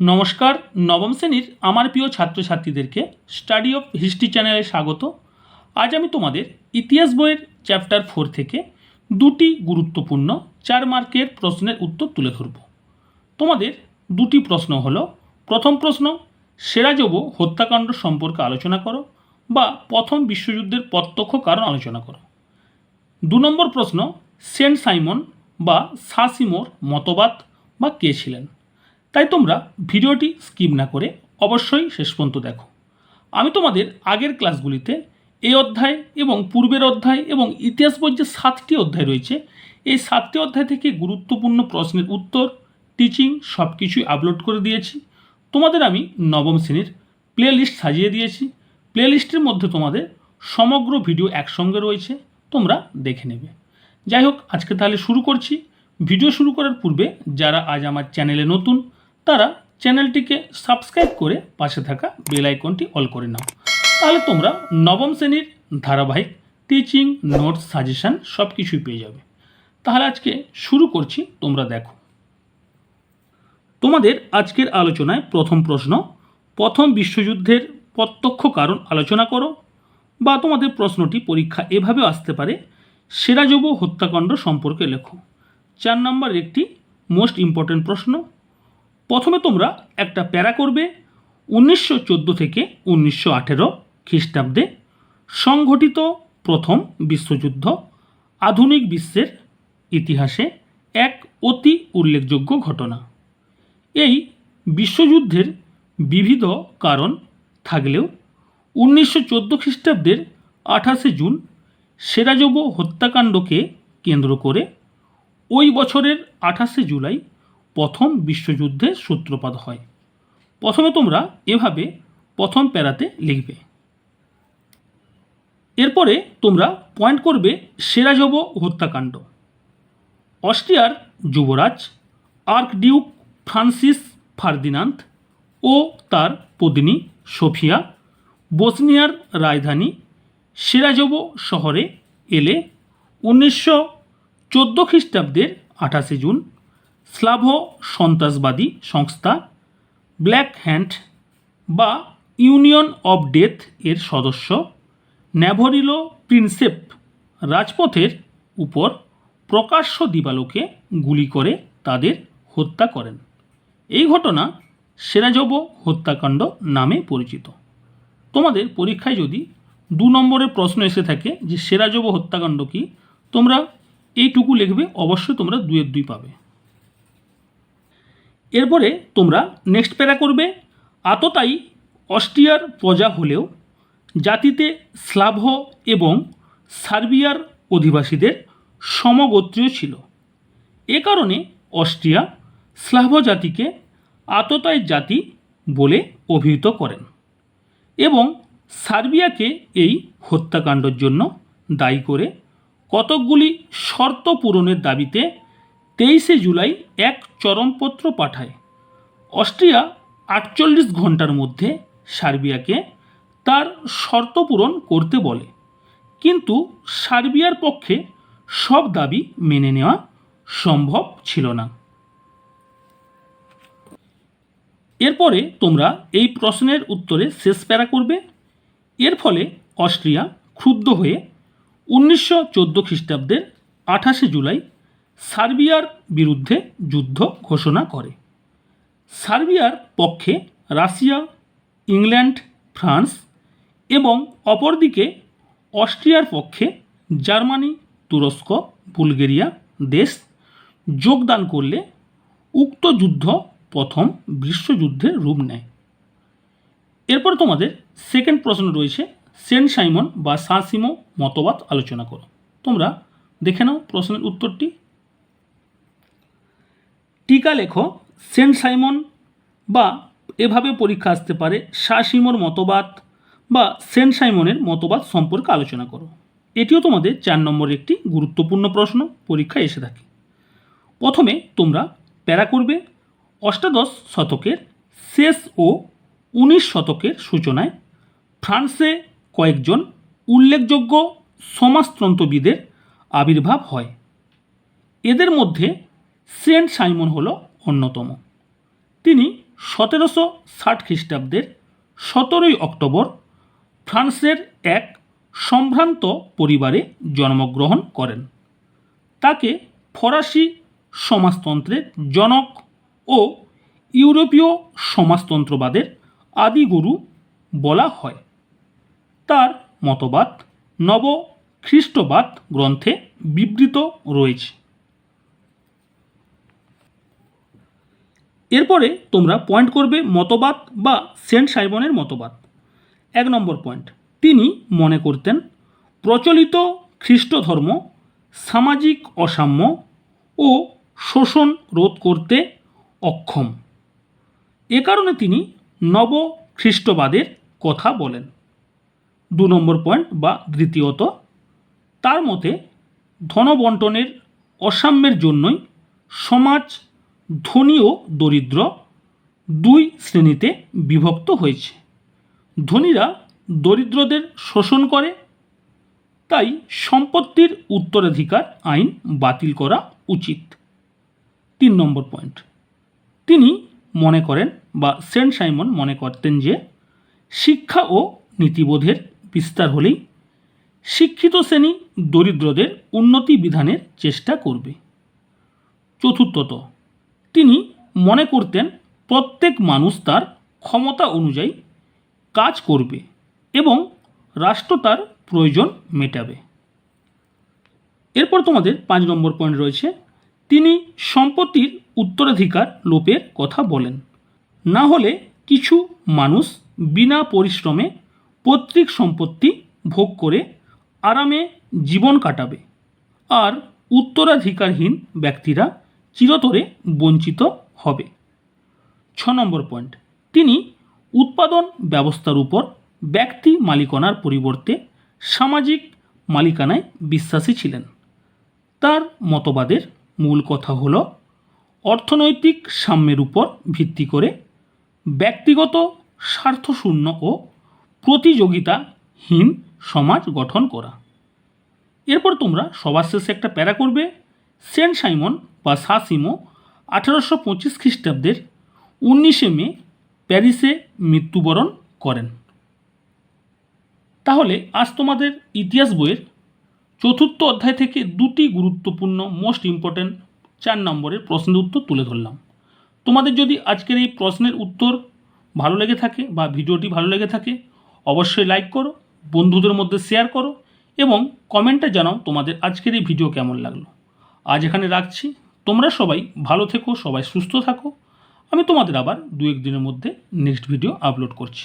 নমস্কার, নবম শ্রেণির আমার প্রিয় ছাত্রছাত্রীদেরকে স্টাডি অফ হিস্ট্রি চ্যানেলে স্বাগত। আজ আমি তোমাদের ইতিহাস বইয়ের চ্যাপ্টার ফোর থেকে দুটি গুরুত্বপূর্ণ চার মার্কের প্রশ্নের উত্তর তুলে ধরব। তোমাদের দুটি প্রশ্ন হল, প্রথম প্রশ্ন সেরাজব হত্যাকাণ্ড সম্পর্কে আলোচনা করো বা প্রথম বিশ্বযুদ্ধের প্রত্যক্ষ কারণ আলোচনা করো। দু নম্বর প্রশ্ন, সেন্ট সাইমন বা সাসিমোর মতবাদ বা কে ছিলেন? তাই তোমরা ভিডিওটি স্কিপ না করে অবশ্যই শেষ পর্যন্ত দেখো। আমি তোমাদের আগের ক্লাসগুলিতে এই অধ্যায় এবং পূর্বের অধ্যায় এবং ইতিহাস বইয়ের যে সাতটি অধ্যায় রয়েছে, এই সাতটি অধ্যায় থেকে গুরুত্বপূর্ণ প্রশ্নের উত্তর টিচিং সব কিছুই আপলোড করে দিয়েছি। তোমাদের আমি নবম শ্রেণির প্লে লিস্ট সাজিয়ে দিয়েছি। প্লে লিস্টের মধ্যে তোমাদের সমগ্র ভিডিও একসঙ্গে রয়েছে, তোমরা দেখে নেবে। যাই হোক, আজকে তাহলে শুরু করছি। ভিডিও শুরু করার পূর্বে যারা আজ আমার চ্যানেলে নতুন তারা চ্যানেলটিকে সাবস্ক্রাইব করে পাশে থাকা বেল আইকনটি অল করে নাও। তাহলে তোমরা নবম শ্রেণির ধারাবাহিক টিচিং নোটস সাজেশান সব কিছুই পেয়ে যাবে। তাহলে আজকে শুরু করছি, তোমরা দেখো। তোমাদের আজকের আলোচনায় প্রথম প্রশ্ন, প্রথম বিশ্বযুদ্ধের প্রত্যক্ষ কারণ আলোচনা করো, বা তোমাদের প্রশ্নটি পরীক্ষা এভাবেও আসতে পারে, সেরাজব হত্যাকাণ্ড সম্পর্কে লেখো। চার নম্বর একটি মোস্ট ইম্পর্ট্যান্ট প্রশ্ন প্রথমে তোমরা একটা প্যারা করবে উনিশশো চোদ্দ থেকে উনিশশো আঠেরো খ্রিস্টাব্দে সংঘটিত প্রথম বিশ্বযুদ্ধ আধুনিক বিশ্বের ইতিহাসে এক অতি উল্লেখযোগ্য ঘটনা। এই বিশ্বযুদ্ধের বিবিধ কারণ থাকলেও উনিশশো চোদ্দ খ্রিস্টাব্দের আঠাশে জুন সেরাজব হত্যাকাণ্ডকে কেন্দ্র করে ওই বছরের আঠাশে জুলাই প্রথম বিশ্বযুদ্ধের সূত্রপাত হয়। প্রথমে তোমরা এভাবে প্রথম প্যারাতে লিখবে। এরপরে তোমরা পয়েন্ট করবে সেরাজব হত্যাকাণ্ড। অস্ট্রিয়ার যুবরাজ, আর্কডিউক ফ্রান্সিস ফার্দিনান্দ ও তার পত্নী সোফিয়া বসনিয়ার রাজধানী সেরাজব শহরে এলে উনিশশো চোদ্দ খ্রিস্টাব্দের আঠাশে জুন স্লাভ সন্ত্রাসবাদী সংস্থা, ব্ল্যাক হ্যান্ড বা ইউনিয়ন অফ ডেথ এর সদস্য, ন্যাভরিলো প্রিন্সেপ রাজপথের উপর প্রকাশ্য দিবালোকে গুলি করে তাদের হত্যা করেন। এই ঘটনা সেরাজব হত্যাকাণ্ড নামে পরিচিত। তোমাদের পরীক্ষায় যদি দু নম্বরের প্রশ্ন এসে থাকে যে সেরাজব হত্যাকাণ্ড কি, তোমরা এইটুকু লিখবে, অবশ্যই তোমরা দুয়ের দুই পাবে। এরপরে তোমরা নেক্সট প্যারা করবে। আততায়ী অস্ট্রিয়ার প্রজা হলেও জাতিতে স্লাভ এবং সার্বিয়ার অধিবাসীদের সমগোত্রীয় ছিল। এ কারণে অস্ট্রিয়া স্লাভ জাতিকে আততায় জাতি বলে অভিহিত করেন এবং সার্বিয়াকে এই হত্যাকাণ্ডের জন্য দায়ী করে কতকগুলি শর্ত পূরণের দাবিতে তেইশে জুলাই এক চরমপত্র পাঠায়। অস্ট্রিয়া আটচল্লিশ ঘণ্টার মধ্যে সার্বিয়াকে তার শর্ত পূরণ করতে বলে। কিন্তু সার্বিয়ার পক্ষে সব দাবি মেনে নেওয়া সম্ভব ছিল না। এরপরে তোমরা এই প্রশ্নের উত্তরে শেষ প্যারা করবে। এর ফলে অস্ট্রিয়া ক্ষুব্ধ হয়ে উনিশশো চোদ্দ খ্রিস্টাব্দের আঠাশে জুলাই সার্বিয়ার বিরুদ্ধে যুদ্ধ ঘোষণা করে। সার্বিয়ার পক্ষে রাশিয়া, ইংল্যান্ড, ফ্রান্স এবং অপরদিকে অস্ট্রিয়ার পক্ষে জার্মানি, তুরস্ক, বুলগেরিয়া দেশ যোগদান করলে উক্ত যুদ্ধ প্রথম বিশ্বযুদ্ধের রূপ নেয়। এরপর তোমাদের সেকেন্ড প্রশ্ন রয়েছে, সেন্ট সাইমন বা সাসিমো মতবাদ আলোচনা করো। তোমরা দেখে নাও প্রশ্নের উত্তরটি। টিকা লেখো, সেন্ট সাইমন বা এভাবে পরীক্ষা আসতে পারে সাসিমোর মতবাদ বা সেন্ট সাইমনের মতবাদ সম্পর্কে আলোচনা করো। এটিও তোমাদের চার নম্বরের একটি গুরুত্বপূর্ণ প্রশ্ন, পরীক্ষায় এসে থাকে। প্রথমে তোমরা প্যারা করবে, অষ্টাদশ শতকের শেষ ও উনিশ শতকের সূচনায় ফ্রান্সে কয়েকজন উল্লেখযোগ্য সমাজতন্ত্রবিদের আবির্ভাব হয়। এদের মধ্যে সেন্ট সাইমন হল অন্যতম। তিনি সতেরোশো ষাট খ্রিস্টাব্দের সতেরোই অক্টোবর ফ্রান্সের এক সম্ভ্রান্ত পরিবারে জন্মগ্রহণ করেন। তাকে ফরাসি সমাজতন্ত্রের জনক ও ইউরোপীয় সমাজতন্ত্রবাদের আদিগুরু বলা হয়। তার মতবাদ নব খ্রিস্টবাদ গ্রন্থে বিবৃত রয়েছে। এরপরে তোমরা পয়েন্ট করবে মতবাদ বা সেন্ট সাইমনের মতবাদ। এক নম্বর পয়েন্ট তিনি মনে করতেন, প্রচলিত খ্রিস্ট ধর্ম সামাজিক অসাম্য ও শোষণ রোধ করতে অক্ষম। এ কারণে তিনি নব খ্রিস্টবাদের কথা বলেন। দু নম্বর পয়েন্ট বা দ্বিতীয়ত, তার মতে ধনবন্টনের অসাম্যের জন্যই সমাজ ধনী ও দরিদ্র দুই শ্রেণীতে বিভক্ত হয়েছে। ধনীরা দরিদ্রদের শোষণ করে, তাই সম্পত্তির উত্তরাধিকার আইন বাতিল করা উচিত। তিন নম্বর পয়েন্ট। তিনি মনে করেন বা সেন্ট সাইমন মনে করতেন যে, শিক্ষা ও নীতিবোধের বিস্তার হলেই শিক্ষিত শ্রেণি দরিদ্রদের উন্নতি বিধানের চেষ্টা করবে। চতুর্থত তিনি মনে করতেন প্রত্যেক মানুষ তার ক্ষমতা অনুযায়ী কাজ করবে এবং রাষ্ট্র তার প্রয়োজন মেটাবে। এরপর তোমাদের পাঁচ নম্বর পয়েন্ট রয়েছে। তিনি সম্পত্তির উত্তরাধিকার লোপের কথা বলেন। না হলে কিছু মানুষ বিনা পরিশ্রমে পৈতৃক সম্পত্তি ভোগ করে আরামে জীবন কাটাবে। আর উত্তরাধিকারহীন ব্যক্তিরা চিরতরে বঞ্চিত হবে। ছ নম্বর পয়েন্ট। তিনি উৎপাদন ব্যবস্থার উপর ব্যক্তি মালিকানার পরিবর্তে সামাজিক মালিকানায় বিশ্বাসী ছিলেন। তার মতবাদের মূল কথা হল অর্থনৈতিক সাম্যের উপর ভিত্তি করে ব্যক্তিগত স্বার্থশূন্য ও প্রতিযোগিতাহীন সমাজ গঠন করা। এরপর তোমরা সবার শেষে একটা প্যারা করবে। সেন্ট সাইমন বা সাসিমো আঠারোশো পঁচিশ খ্রিস্টাব্দের উনিশে মে প্যারিসে মৃত্যুবরণ করেন। তাহলে আজ তোমাদের ইতিহাস বইয়ের চতুর্থ অধ্যায় থেকে দুটি গুরুত্বপূর্ণ মোস্ট ইম্পর্ট্যান্ট চার নম্বরের প্রশ্নের উত্তর তুলে ধরলাম। তোমাদের যদি আজকের এই প্রশ্নের উত্তর ভালো লেগে থাকে বা ভিডিওটি ভালো লেগে থাকে, অবশ্যই লাইক করো, বন্ধুদের মধ্যে শেয়ার করো এবং কমেন্টে জানাও তোমাদের আজকের এই ভিডিও কেমন লাগল। আজ এখানে রাখছি। তোমরা সবাই ভালো থেকো, সবাই সুস্থ থাকো। আমি তোমাদের আবার দু এক দিনের মধ্যে নেক্সট ভিডিও আপলোড করছি।